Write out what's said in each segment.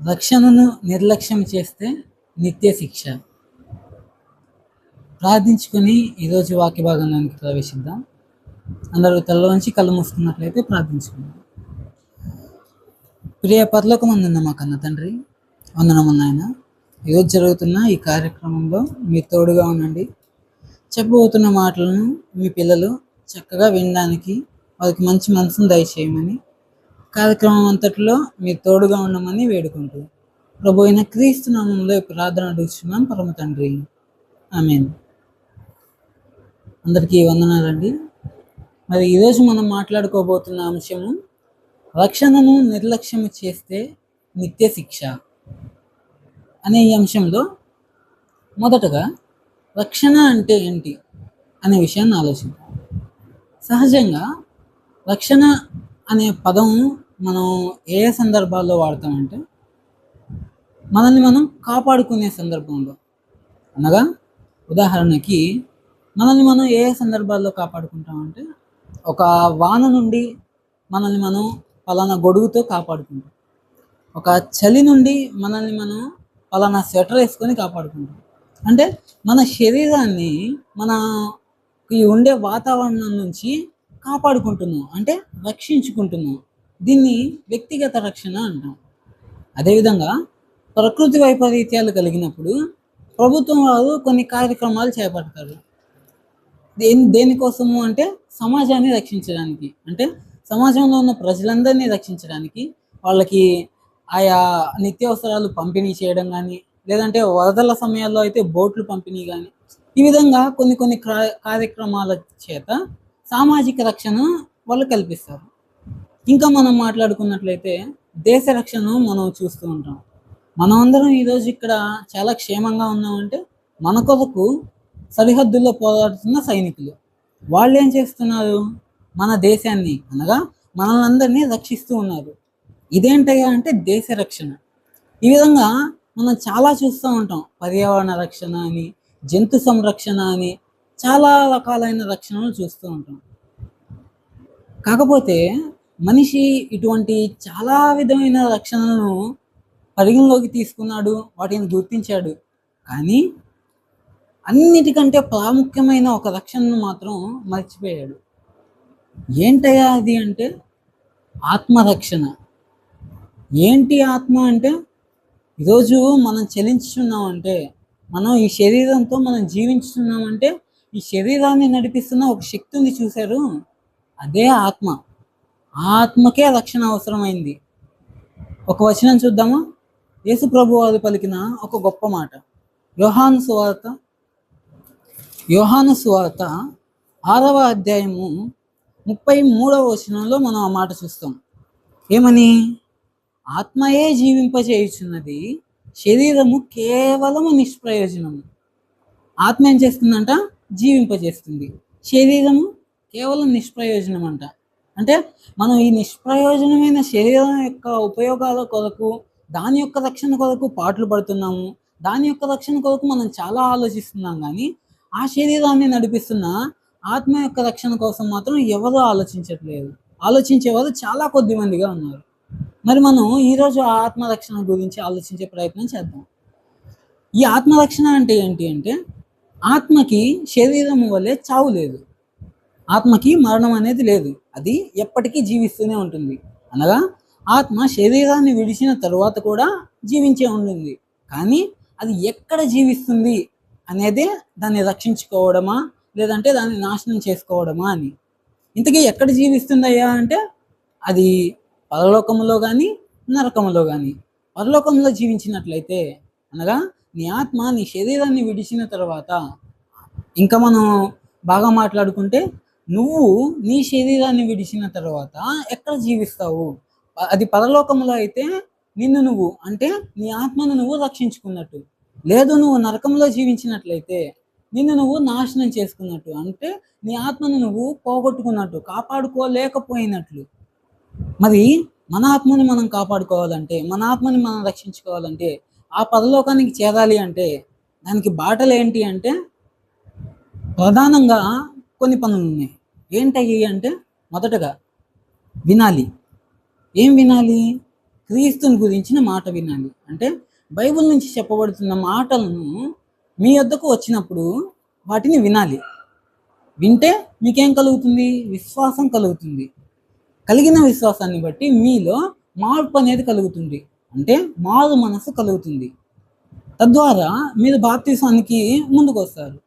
రక్షణను నిర్లక్ష్యం చేస్తే నిత్య శిక్ష. ప్రార్థించుకొని ఈరోజు వాక్య భాగంలోనికి ప్రవేశిద్దాం. అందరూ తలలోంచి కళ్ళు మూసుకున్నట్లయితే ప్రార్థించుకుందాం. ప్రియ పరలోకమందున్న మా కన్న తండ్రి వందనమున్నాయన ఈరోజు జరుగుతున్న ఈ కార్యక్రమంలో మీ తోడుగా ఉండండి. చెప్పబోతున్న మాటలను మీ పిల్లలు చక్కగా వినడానికి వారికి మంచి మనసును దయచేయమని కార్యక్రమం అంతటిలో మీరు తోడుగా ఉండమని వేడుకుంటూ ప్రభు అయిన క్రీస్తు నామంలో ప్రార్థన అడుగుతున్నాం పరమ తండ్రి. ఆమెన్. అందరికీ వందనాలండి. మరి ఈరోజు మనం మాట్లాడుకోబోతున్న అంశము రక్షణను నిర్లక్ష్యం చేస్తే నిత్య శిక్ష అనే ఈ అంశంలో మొదటగా రక్షణ అంటే ఏంటి అనే విషయాన్ని ఆలోచిద్దాం. సహజంగా రక్షణ అనే పదం మనం ఏ ఏ సందర్భాల్లో వాడతామంటే మనల్ని మనం కాపాడుకునే సందర్భంలో. అనగా ఉదాహరణకి మనల్ని మనం ఏ ఏ సందర్భాల్లో కాపాడుకుంటామంటే ఒక వాన నుండి మనల్ని మనం పలానా గొడుగుతో కాపాడుకుంటాం. ఒక చలి నుండి మనల్ని మనం పలానా స్వెటర్ వేసుకొని కాపాడుకుంటాం. అంటే మన శరీరాన్ని మన ఈ ఉండే వాతావరణం నుంచి కాపాడుకుంటున్నాం. అంటే రక్షించుకుంటున్నాం. దీన్ని వ్యక్తిగత రక్షణ అంటాం. అదేవిధంగా ప్రకృతి వైపరీత్యాలు కలిగినప్పుడు ప్రభుత్వం వారు కొన్ని కార్యక్రమాలు చేపడతారు. దేని దేనికోసము అంటే సమాజాన్ని రక్షించడానికి. అంటే సమాజంలో ఉన్న ప్రజలందరినీ రక్షించడానికి వాళ్ళకి ఆయా నిత్యావసరాలు పంపిణీ చేయడం కానీ లేదంటే వరదల సమయాల్లో అయితే బోట్లు పంపిణీ కానీ ఈ విధంగా కొన్ని కొన్ని క్రా- కార్యక్రమాల చేత సామాజిక రక్షణ వాళ్ళు కల్పిస్తారు. ఇంకా మనం మాట్లాడుకున్నట్లయితే దేశ రక్షణను మనం చూస్తూ ఉంటాం. మనం అందరం ఈరోజు ఇక్కడ చాలా క్షేమంగా ఉన్నామంటే మన కొరకు సరిహద్దుల్లో పోరాడుతున్న సైనికులు. వాళ్ళు ఏం చేస్తున్నారు? మన దేశాన్ని అనగా మనల్ని అందరినీ రక్షిస్తూ ఉన్నారు. ఇదేంటయ్యా అంటే దేశ రక్షణ. ఈ విధంగా మనం చాలా చూస్తూ ఉంటాం. పర్యావరణ రక్షణ అని జంతు సంరక్షణ అని చాలా రకాలైన రక్షణలు చూస్తూ ఉంటాం. కాకపోతే మనిషి ఇటువంటి చాలా విధమైన రక్షణలను పరిగణలోకి తీసుకున్నాడు వాటిని గుర్తించాడు. కానీ అన్నిటికంటే ప్రాముఖ్యమైన ఒక రక్షణను మాత్రం మర్చిపోయాడు. ఏంటయ్యా అది అంటే ఆత్మరక్షణ. ఏంటి ఆత్మ అంటే ఈరోజు మనం చెలించుతున్నామంటే మనం ఈ శరీరంతో మనం జీవించుతున్నామంటే ఈ శరీరాన్ని నడిపిస్తున్న ఒక శక్తిని చూశారు. అదే ఆత్మ. ఆత్మకే రక్షణ అవసరమైంది. ఒక వచనం చూద్దామా? యేసు ప్రభు వారు పలికిన ఒక గొప్ప మాట. యోహాను సువార్త యోహాను సువార్త ఆరవ అధ్యాయము ముప్పై మూడవ వచనంలో మనం ఆ మాట చూస్తాం. ఏమని? ఆత్మయే జీవింపచేయుచున్నది శరీరము కేవలము నిష్ప్రయోజనము ఆత్మ ఏం చేస్తుందంట? జీవింపజేస్తుంది శరీరము కేవలం నిష్ప్రయోజనం అంట అంటే మనం ఈ నిష్ప్రయోజనమైన శరీరం యొక్క ఉపయోగాల కొరకు దాని యొక్క రక్షణ కొరకు పాటలు పడుతున్నాము. దాని యొక్క రక్షణ కొరకు మనం చాలా ఆలోచిస్తున్నాం కానీ ఆ శరీరాన్ని నడిపిస్తున్న ఆత్మ యొక్క రక్షణ కోసం మాత్రం ఎవరు ఆలోచించట్లేదు. ఆలోచించేవారు చాలా కొద్ది మందిగా ఉన్నారు. మరి మనం ఈరోజు ఆ ఆత్మరక్షణ గురించి ఆలోచించే ప్రయత్నం చేద్దాం. ఈ ఆత్మరక్షణ అంటే ఏంటి అంటే ఆత్మకి శరీరం వల్లే చావు లేదు. ఆత్మకి మరణం అనేది లేదు. అది ఎప్పటికీ జీవిస్తూనే ఉంటుంది. అనగా ఆత్మ శరీరాన్ని విడిచిన తరువాత కూడా జీవించే ఉంటుంది. కానీ అది ఎక్కడ జీవిస్తుంది అనేదే దాన్ని రక్షించుకోవడమా లేదంటే దాన్ని నాశనం చేసుకోవడమా అని. ఇంతకీ ఎక్కడ జీవిస్తుందయ్యా అంటే అది పరలోకంలో కానీ నరకంలో కానీ పరలోకంలో జీవించినట్లయితే అనగా నీ ఆత్మ నీ శరీరాన్ని విడిచిన తర్వాత ఇంకా మనం బాగా మాట్లాడుకుంటే నువ్వు నీ శరీరాన్ని విడిచిన తర్వాత ఎక్కడ జీవిస్తావు? అది పరలోకంలో అయితే నిన్ను నువ్వు అంటే నీ ఆత్మను నువ్వు రక్షించుకున్నట్టు. లేదు నువ్వు నరకంలో జీవించినట్లయితే నిన్ను నువ్వు నాశనం చేసుకున్నట్టు. అంటే నీ ఆత్మను నువ్వు పోగొట్టుకున్నట్టు కాపాడుకోలేకపోయినట్లు. మరి మన ఆత్మని మనం కాపాడుకోవాలంటే మన ఆత్మని మనం రక్షించుకోవాలంటే ఆ పరలోకానికి చేరాలి అంటే దానికి బాటలు ఏంటి అంటే ప్రధానంగా కొన్ని పనులు ఉన్నాయి. ఏంటయ్యి అంటే మొదటగా వినాలి. ఏం వినాలి? క్రీస్తుని గురించిన మాట వినాలి. అంటే బైబిల్ నుంచి చెప్పబడుతున్న మాటలను మీ వద్దకు వచ్చినప్పుడు వాటిని వినాలి. వింటే మీకేం కలుగుతుంది? విశ్వాసం కలుగుతుంది. కలిగిన విశ్వాసాన్ని బట్టి మీలో మార్పు అనేది కలుగుతుంది. అంటే మారు మనసు కలుగుతుంది. తద్వారా మీరు బాప్తీసానికి ముందుకు వస్తారు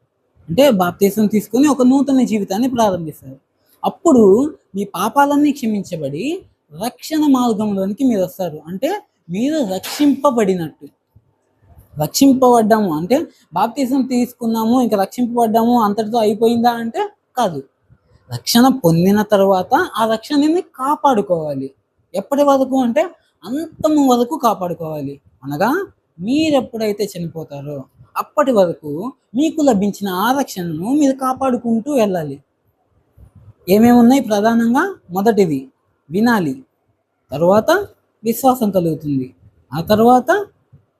అంటే బాప్తీసం తీసుకొని ఒక నూతన జీవితాన్ని ప్రారంభిస్తారు. అప్పుడు మీ పాపాలన్నీ క్షమించబడి రక్షణ మార్గంలోనికి మీరు వస్తారు. అంటే మీరు రక్షింపబడినట్టు. రక్షింపబడ్డాము. అంటే బాప్తీసం తీసుకున్నాము ఇంకా రక్షింపబడ్డాము అంతటితో అయిపోయిందా అంటే కాదు. రక్షణ పొందిన తర్వాత ఆ రక్షణని కాపాడుకోవాలి. ఎప్పటి వరకు అంటే అంతము వరకు కాపాడుకోవాలి. అనగా మీరు ఎప్పుడైతే చనిపోతారో. అప్పటి వరకు మీకు లభించిన ఆరక్షణను మీరు కాపాడుకుంటూ వెళ్ళాలి. ఏమేమి ఉన్నాయి ప్రధానంగా? మొదటిది వినాలి. తర్వాత విశ్వాసం కలుగుతుంది. ఆ తర్వాత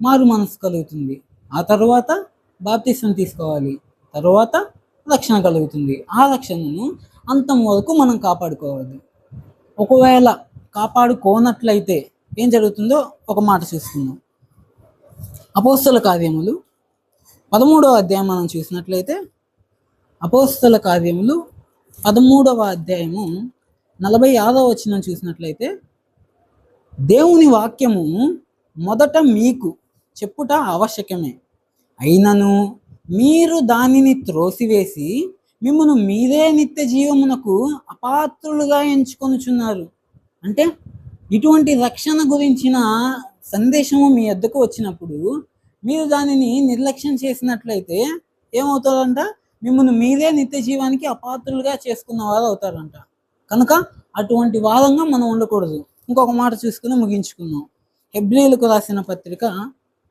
మారు మనసు కలుగుతుంది. ఆ తర్వాత బాప్తిసం తీసుకోవాలి. తర్వాత రక్షణ కలుగుతుంది. ఆ రక్షణను అంతం వరకు మనం కాపాడుకోవాలి. ఒకవేళ కాపాడుకోనట్లయితే ఏం జరుగుతుందో ఒక మాట చూసుకుందాం. అపోస్తల కార్యములు పదమూడవ అధ్యాయం మనం చూసినట్లయితే అపోస్తల కార్యములు పదమూడవ అధ్యాయము నలభై ఆరవ వచ్చిన చూసినట్లయితే దేవుని వాక్యము మొదట మీకు చెప్పుట ఆవశ్యకమే. అయినను మీరు దానిని త్రోసివేసి మిమ్మను మీరే నిత్య జీవమునకు అపాత్రులుగా ఎంచుకొనుచున్నారు. అంటే ఇటువంటి రక్షణ గురించిన సందేశము మీ వద్దకు వచ్చినప్పుడు మీరు దానిని నిర్లక్ష్యం చేసినట్లయితే ఏమవుతారంట? మిమ్మల్ని మీరే నిత్య జీవానికి అపాత్రులుగా చేసుకున్న వారు అవుతారంట. కనుక అటువంటి వాదంగా మనం ఉండకూడదు. ఇంకొక మాట చూసుకుని ముగించుకున్నాం హెబ్రిలకు రాసిన పత్రిక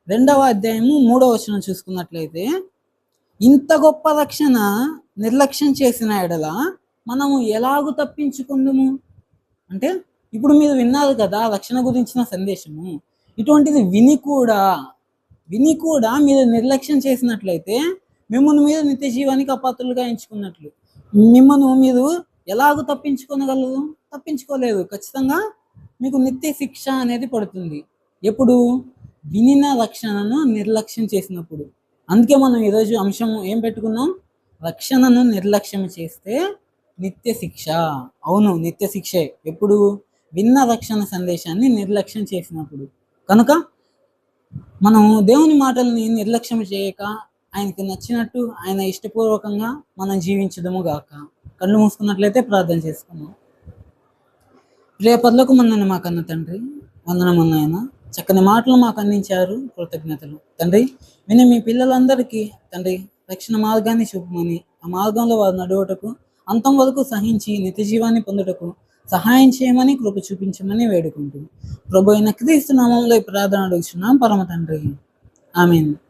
రెండవ అధ్యాయము మూడవ వచనం చూసుకున్నట్లయితే ఇంత గొప్ప రక్షణ నిర్లక్ష్యం చేసిన ఎడల మనము ఎలాగూ తప్పించుకుందుము? అంటే ఇప్పుడు మీరు విన్నారు కదా రక్షణ గురించిన సందేశము. ఇటువంటిది విని కూడా విని కూడా మీరు నిర్లక్ష్యం చేసినట్లయితే మిమ్మల్ని మీరు నిత్య జీవానికి అపాత్రులుగా ఎంచుకున్నట్లు. మిమ్మల్ని మీరు ఎలాగూ తప్పించుకోగలరు తప్పించుకోలేదు ఖచ్చితంగా మీకు నిత్య శిక్ష అనేది పడుతుంది. ఎప్పుడు? వినిన రక్షణను నిర్లక్ష్యం చేసినప్పుడు. అందుకే మనం ఈరోజు అంశం ఏం పెట్టుకున్నాం? రక్షణను నిర్లక్ష్యం చేస్తే నిత్య శిక్ష. అవును నిత్య శిక్షే. ఎప్పుడు? విన్న రక్షణ సందేశాన్ని నిర్లక్ష్యం చేసినప్పుడు. కనుక మనం దేవుని మాటల్ని నిర్లక్ష్యం చేయక ఆయనకి నచ్చినట్టు ఆయన ఇష్టపూర్వకంగా మనం జీవించదము గాక. కళ్ళు మూసుకున్నట్లయితే ప్రార్థన చేసుకున్నాం రేపర్లకు మన మా కన్న తండ్రి. వందనం ఆయన చక్కని మాటలు మాకు అందించారు కృతజ్ఞతలు. తండ్రి నేను మీ పిల్లలందరికీ తండ్రి రక్షణ మార్గాన్ని చూపమని ఆ మార్గంలో వారు నడువటకు అంతం వరకు సహించి నిత్య జీవాన్ని పొందుటకు సహాయం చేయమని కృప చూపించమని వేడుకుంటుంది ప్రభు అయిన క్రీస్తు నామంలో ఈ ప్రార్థన అడుగుతున్నాం పరమ తండ్రి. ఆమెను.